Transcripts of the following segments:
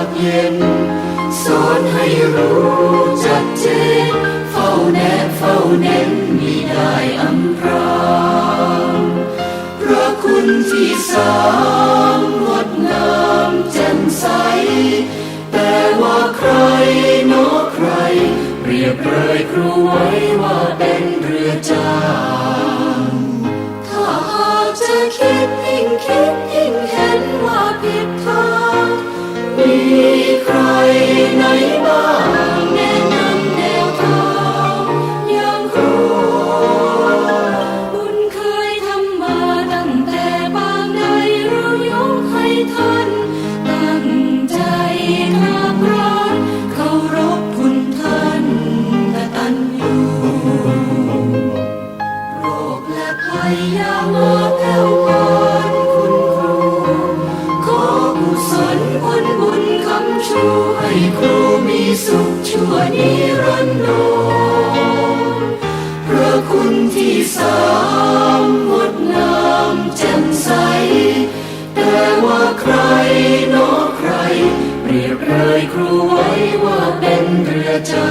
ากเย็น สอนให้รู้จัดเจน เฝ้าแนบเฝ้าเน้นมิได้อำพรางพระคุณที่สามงดงามแจ่มใส แต่ว่าใครโนใคร เปรียบเลยครูไว้ว่าเป็นเรือจ้า ช่วยครูมีสุขชั่วนิรันดรพระคุณที่สามงดน้ำแจ่มใส แต่ว่าใครนอใคร เปรียบเลยครูไว้ว่าเป็นเรือจ้า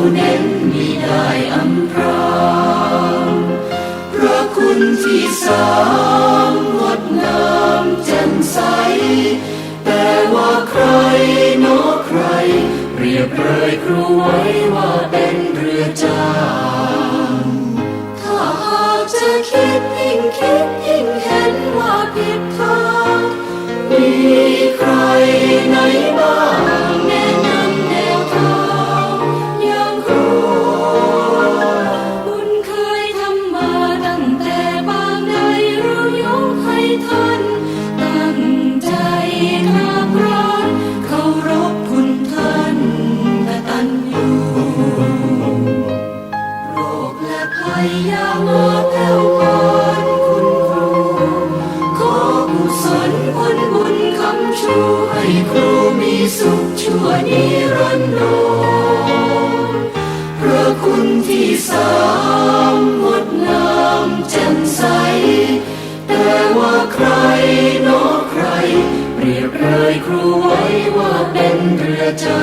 Amen. ช่วยครูมีสุขชั่วนิรันดรพระคุณที่สามงดงามแจ่มใส แต่ว่าใครนอใคร เปรียบเลยครูไว้ว่าเป็นเรือจ้า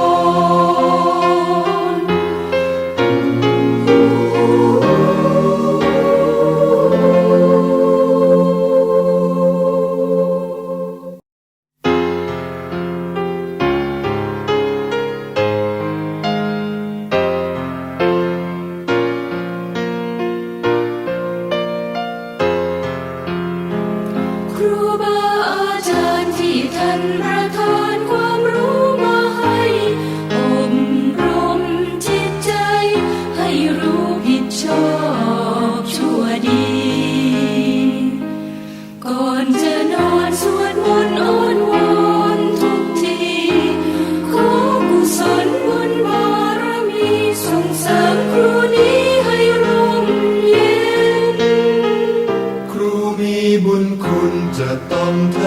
Gdzie tamte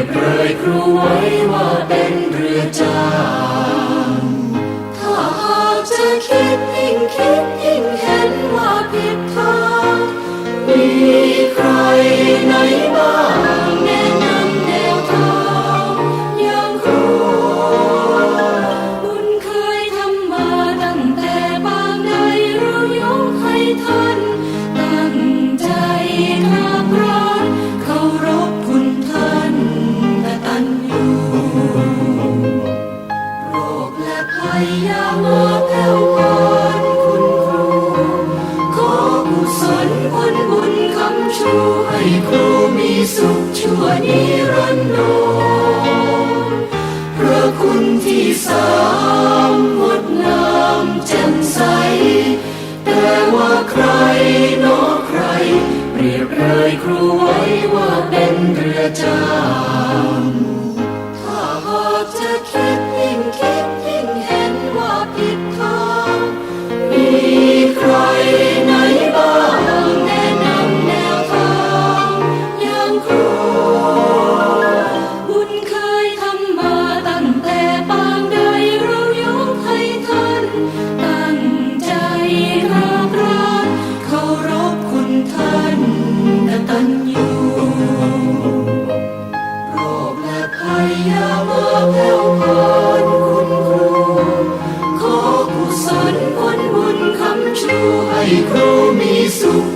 ยบเปรยครูไว้ว่าเป็นเรือจางถ้าหากจะคิดยิ่งคิด ครูมีสุขชั่วนิรันดรพระคุณที่สามหมดน้ำแจ่มใส แต่ว่าใครนอใคร เปรียบเลยครูไว้ว่าเป็นเรือจ้า